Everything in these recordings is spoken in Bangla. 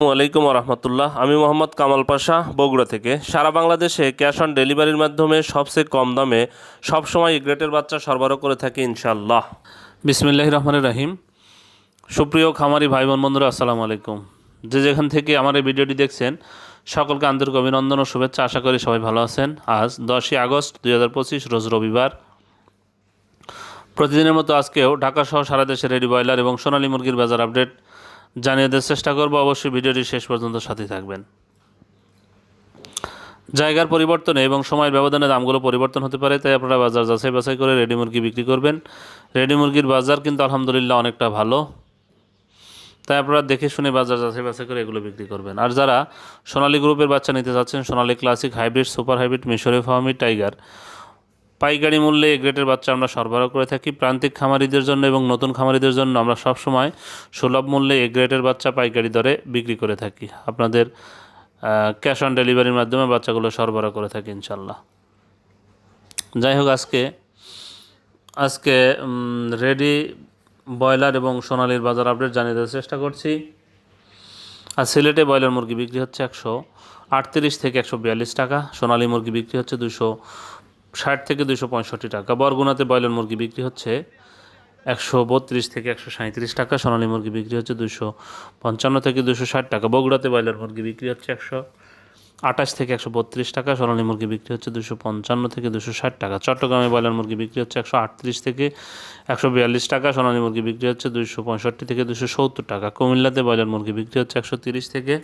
আলাইকুম রহমতুল্লাহ। আমি মোহাম্মদ কামাল পাশা, বগুড়া থেকে। সারা বাংলাদেশে ক্যাশ অন ডেলিভারির মাধ্যমে সবচেয়ে কম দামে সবসময় গ্রেটের বাচ্চা সরবরাহ করে থাকি ইনশাল্লাহ বিসমিল্লাহ রহমানুর রাহিম। সুপ্রিয় খামারি ভাই বোন বন্ধুরা, আসসালামু আলাইকুম। যে যেখান থেকে আমার এই ভিডিওটি দেখছেন, সকলকে আন্তরিক অভিনন্দন ও শুভেচ্ছা। আশা করি সবাই ভালো আছেন। আজ দশই আগস্ট দু হাজার পঁচিশ, রোজ রবিবার। প্রতিদিনের মতো আজকেও ঢাকা সহ সারা দেশে রেডি ব্রয়লার এবং সোনালী মুরগির বাজার আপডেট জানিয়ে দেওয়ার চেষ্টা করব। অবশ্যই ভিডিওটি শেষ পর্যন্ত সাথে থাকবেন। জায়গার পরিবর্তনে এবং সময়ের ব্যবধানে দামগুলো পরিবর্তন হতে পারে, তাই আপনারা বাজার যাচাই বাছাই করে রেডি মুরগি বিক্রি করবেন। রেডি মুরগির বাজার কিন্তু আলহামদুলিল্লাহ অনেকটা ভালো। তাই আপনারা দেখে শুনে বাজার যাচাই বাছাই করে এগুলো বিক্রি করবেন। আর যারা সোনালী গ্রুপের বাচ্চা নিতে চাচ্ছেন Sonali classic hybrid, super hybrid মিশরে ফার্মি, টাইগার পাইকারি মূল্যে এই গ্রেটের বাচ্চা আমরা সরবরাহ করে থাকি। প্রান্তিক খামারিদের জন্য এবং নতুন খামারিদের জন্য আমরা সবসময় সুলভ মূল্যে এই গ্রেটের বাচ্চা পাইকারি দরে বিক্রি করে থাকি। আপনাদের ক্যাশ অন ডেলিভারির মাধ্যমে বাচ্চাগুলো সরবরাহ করে থাকি ইনশাল্লাহ যাই হোক, আজকে আজকে রেডি ব্রয়লার এবং সোনালির বাজার আপডেট জানিয়ে দেওয়ার চেষ্টা করছি। আর সিলেটে ব্রয়লার মুরগি বিক্রি হচ্ছে একশো আটত্রিশ থেকে একশো বিয়াল্লিশ টাকা। সোনালী মুরগি বিক্রি হচ্ছে দুশো ষাট থেকে দুশো পঁয়ষট্টি টাকা। বরগুনাতে ব্রয়লার মুরগি বিক্রি হচ্ছে একশো বত্রিশ থেকে একশো সাঁত্রিশ টাকা, সোনালী মুরগি বিক্রি হচ্ছে দুশো পঞ্চান্ন থেকে দুশো ষাট টাকা। বগুড়াতে ব্রয়লার মুরগি বিক্রি হচ্ছে একশো আঠাশ থেকে একশো বত্রিশ টাকা, সোনালী মুরগি বিক্রি হচ্ছে দুশো পঞ্চান্ন থেকে দুশো ষাট টাকা। চট্টগ্রামে ব্রয়লার মুরগি বিক্রি হচ্ছে একশো আটত্রিশ থেকে একশো বিয়াল্লিশ টাকা, সোনালী মুরগি বিক্রি হচ্ছে দুশো পঁয়ষট্টি থেকে দুশো সত্তর টাকা। কুমিল্লাতে ব্রয়লার মুরগি বিক্রি হচ্ছে একশো তিরিশ থেকে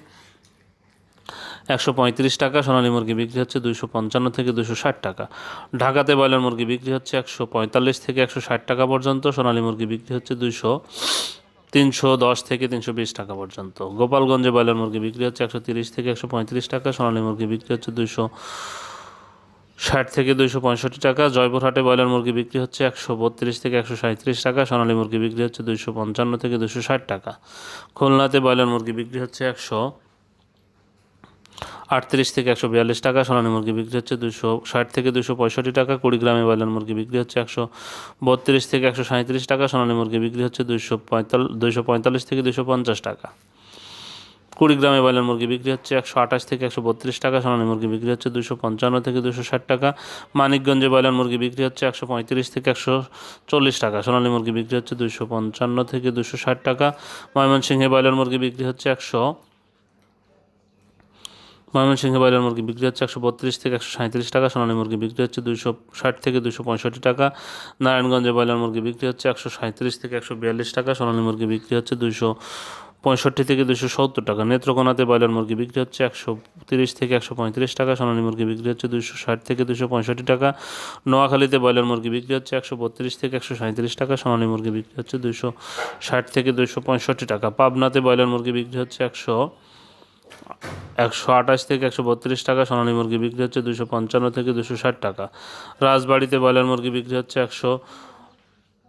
একশো পঁয়ত্রিশ টাকা, সোনালী মুরগি বিক্রি হচ্ছে দুশো পঞ্চান্ন থেকে দুশো ষাট টাকা। ঢাকাতে ব্রয়লার মুরগি বিক্রি হচ্ছে একশো পঁয়তাল্লিশ থেকে একশো ষাট টাকা পর্যন্ত, সোনালী মুরগি বিক্রি হচ্ছে দুশো তিনশো দশ থেকে তিনশো বিশ টাকা পর্যন্ত। গোপালগঞ্জে ব্রয়লার মুরগি বিক্রি হচ্ছে একশো তিরিশ থেকে একশো পঁয়ত্রিশ টাকা, সোনালী মুরগি বিক্রি হচ্ছে দুশো ষাট থেকে দুইশো পঁয়ষট্টি টাকা। জয়পুরহাটে ব্রয়লার মুরগি বিক্রি হচ্ছে একশো বত্রিশ থেকে একশো সাঁত্রিশ টাকা, সোনালী মুরগি বিক্রি হচ্ছে দুইশো পঞ্চান্ন থেকে দুশো ষাট টাকা। খুলনাতে ব্রয়লার মুরগি বিক্রি হচ্ছে একশো আটত্রিশ থেকে একশো বিয়াল্লিশ টাকা, সোনালী মুরগি বিক্রি হচ্ছে দুশো ষাট থেকে দুশো পঁয়ষট্টি টাকা, কুড়িগ্রামে ব্রয়লার মুরগি বিক্রি হচ্ছে একশো বত্রিশ থেকে একশো সাঁত্রিশ টাকা, সোনালী মুরগি বিক্রি হচ্ছে দুশো পঁয়তাল্লিশ দুশো পঁয়তাল্লিশ থেকে দুশো পঞ্চাশ টাকা। কুড়িগ্রামে ব্রয়লার মুরগি বিক্রি হচ্ছে একশো আঠাশ থেকে একশো বত্রিশ টাকা, সোনালী মুরগি বিক্রি হচ্ছে দুশো পঞ্চান্ন থেকে দুশো ষাট টাকা। মানিকগঞ্জে ব্রয়লার মুরগি বিক্রি হচ্ছে একশো পঁয়ত্রিশ থেকে একশো চল্লিশ টাকা, সোনালী মুরগি বিক্রি হচ্ছে দুশো পঞ্চান্ন থেকে দুশো ষাট টাকা। ময়মনসিংহে ব্রয়লার মুরগি বিক্রি হচ্ছে একশো ময়মনসিংহে ব্রয়লার মুরগি বিক্রি হচ্ছে একশো বত্রিশ থেকে একশো সাঁত্রিশ টাকা, সোনালী মুরগি বিক্রি হচ্ছে দুশো ষাট থেকে দুশো পঁয়ষট্টি টাকা, নারায়ণগঞ্জে ব্রয়লার মুরগি বিক্রি হচ্ছে একশো সাঁত্রিশ থেকে একশো বিয়াল্লিশ টাকা, সোনালী মুরগি বিক্রি হচ্ছে দুশো পঁয়ষট্টি থেকে দুশো সত্তর টাকা, নেত্রকোনাতে ব্রয়লার মুরগি বিক্রি হচ্ছে একশো তিরিশ থেকে একশো পঁয়ত্রিশ টাকা, সোনালী মুরগি বিক্রি হচ্ছে দুশো ষাট থেকে দুশো পঁয়ষট্টি টাকা, নোয়াখালীতে ব্রয়লার মুরগি বিক্রি হচ্ছে একশো বত্রিশ থেকে একশো সাঁত্রিশ টাকা, সোনালী মুরগি বিক্রি হচ্ছে দুশো ষাট থেকে দুশো পঁয়ষট্টি টাকা, পাবনাতে ব্রয়লার মুরগি বিক্রি হচ্ছে একশো একশো আঠাশ থেকে একশো বত্রিশ টাকা, সোনালী মুরগি বিক্রি হচ্ছে দুশো পঞ্চান্ন থেকে দুশো ষাট টাকা। রাজবাড়িতে ব্রয়লার মুরগি বিক্রি হচ্ছে একশো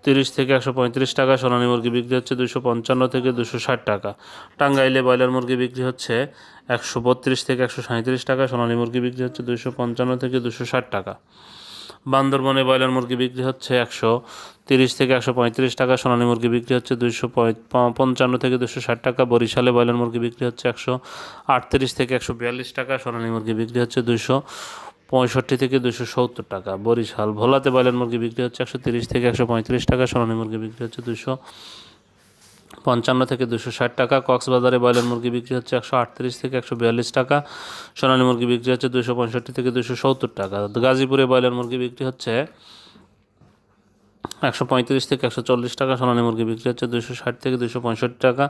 তিরিশ থেকে একশো পঁয়ত্রিশ টাকা, সোনালী মুরগি বিক্রি হচ্ছে দুশো পঞ্চান্ন থেকে দুশো ষাট টাকা। টাঙ্গাইলে ব্রয়লার মুরগি বিক্রি হচ্ছে একশো বত্রিশ থেকে একশো সাঁত্রিশ টাকা, সোনালী মুরগি বিক্রি হচ্ছে দুশো পঞ্চান্ন থেকে দুশো ষাট টাকা। বান্দরবনে ব্রয়লার মুরগি বিক্রি হচ্ছে একশো তিরিশ থেকে একশো পঁয়ত্রিশ টাকা, সোনালী মুরগি বিক্রি হচ্ছে দুইশো পঞ্চান্ন থেকে দুশো ষাট টাকা, বরিশালে ব্রয়লার মুরগি বিক্রি হচ্ছে একশো আটত্রিশ থেকে একশো বিয়াল্লিশ টাকা, সোনালী মুরগি বিক্রি হচ্ছে দুইশো পঁয়ষট্টি থেকে দুশো সত্তর টাকা, বরিশাল ভোলাতে ব্রয়লার মুরগি বিক্রি হচ্ছে একশো তিরিশ থেকে একশো পঁয়ত্রিশ টাকা, সোনালী মুরগি বিক্রি হচ্ছে দুশো পঞ্চান্ন থেকে দুশো ষাট টাকা। কক্সবাজারে ব্রয়লার মুরগি বিক্রি হচ্ছে একশো আটত্রিশ থেকে একশো বিয়াল্লিশ টাকা। সোনালী মুরগি বিক্রি হচ্ছে দুশো পঁয়ষট্টি থেকে দুশো সত্তর টাকা। গাজীপুরে ব্রয়লার মুরগি বিক্রি হচ্ছে একশো পঁয়ত্রিশ থেকে একশো চল্লিশ টাকা। সোনালী মুরগি বিক্রি হচ্ছে দুশো ষাট থেকে দুশো পঁয়ষট্টি টাকা।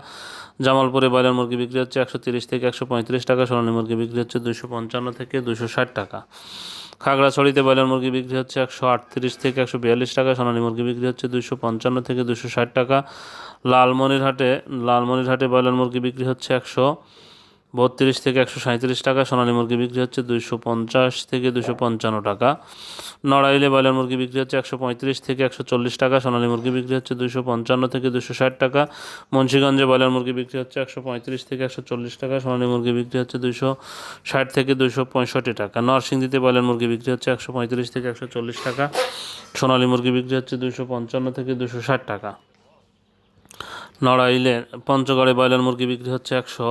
জামালপুরে ব্রয়লার মুরগি বিক্রি হচ্ছে একশো তিরিশ থেকে একশো পঁয়ত্রিশ টাকা। সোনালী মুরগি বিক্রি হচ্ছে দুশো পঞ্চান্ন থেকে দুশো ষাট টাকা। খাগড়াছড়িতে ব্রয়লার মুরগি বিক্রি হচ্ছে একশো আটত্রিশ থেকে একশো বিয়াল্লিশ টাকা, সোনালী মুরগি বিক্রি হচ্ছে দুশো পঞ্চান্ন থেকে দুশো ষাট টাকা। লালমনিরহাটে লালমনিরহাটে ব্রয়লার মুরগি বিক্রি হচ্ছে একশো বত্রিশ থেকে একশো সাঁত্রিশ টাকা, সোনালী মুরগি বিক্রি হচ্ছে দুশো পঞ্চাশ থেকে দুশো পঞ্চান্ন টাকা। নড়াইলে ব্রয়লার মুরগি বিক্রি হচ্ছে একশো পঁয়ত্রিশ থেকে একশো চল্লিশ টাকা, সোনালী মুরগি বিক্রি হচ্ছে দুশো পঞ্চান্ন থেকে দুশো ষাট টাকা। মুন্সিগঞ্জে ব্রয়লার মুরগি বিক্রি হচ্ছে একশো পঁয়ত্রিশ থেকে একশো চল্লিশ টাকা, সোনালী মুরগি বিক্রি হচ্ছে দুশো ষাট থেকে দুশো পঁয়ষট্টি টাকা। নরসিংদীতে ব্রয়লার মুরগি বিক্রি হচ্ছে একশো পঁয়ত্রিশ থেকে একশো চল্লিশ টাকা, সোনালী মুরগি বিক্রি হচ্ছে দুশো পঞ্চান্ন থেকে দুশো ষাট টাকা। নড়াইলে পঞ্চগড়ে ব্রয়লার মুরগি বিক্রি হচ্ছে একশো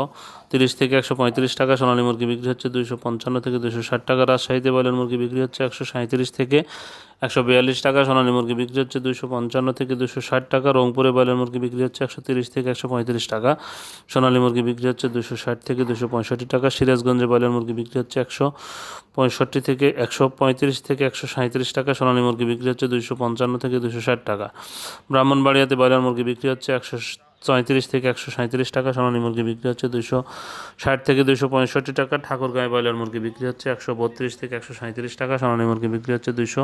তিরিশ থেকে একশো পঁয়ত্রিশ টাকা, সোনালী মুরগি বিক্রি হচ্ছে দুইশো পঞ্চান্ন থেকে দুশো ষাট টাকা, রাজশাহীতে ব্রয়লার মুরগি বিক্রি হচ্ছে একশো সাঁত্রিশ থেকে একশো বিয়াল্লিশ টাকা, সোনালী মুরগি বিক্রি হচ্ছে দুশো পঞ্চান্ন থেকে দুশো ষাট টাকা, রংপুরে ব্রয়লার মুরগি বিক্রি হচ্ছে একশো তিরিশ থেকে একশো পঁয়ত্রিশ টাকা, সোনালী মুরগি বিক্রি হচ্ছে দুশো ষাট থেকে দুশো পঁয়ষট্টি টাকা, সিরাজগঞ্জে ব্রয়লার মুরগি বিক্রি হচ্ছে একশো পঁয়ষট্টি থেকে একশো পঁয়ত্রিশ থেকে একশো সাঁত্রিশ টাকা, সোনালী মুরগি বিক্রি হচ্ছে দুশো পঞ্চান্ন থেকে দুশো ষাট টাকা। ব্রাহ্মণবাড়িয়াতে ব্রয়লার মুরগি বিক্রি হচ্ছে একশো পঁয়ত্রিশ থেকে একশো সাঁত্রিশ টাকা সোনালী মুরগি বিক্রি হচ্ছে দুশো ষাট থেকে দুশো পঁয়ষট্টি টাকা। ঠাকুরগাঁয় ব্রয়লার মুরগি বিক্রি হচ্ছে একশো বত্রিশ থেকে একশো সাঁত্রিশ টাকা, সোনালী মুরগি বিক্রি হচ্ছে দুশো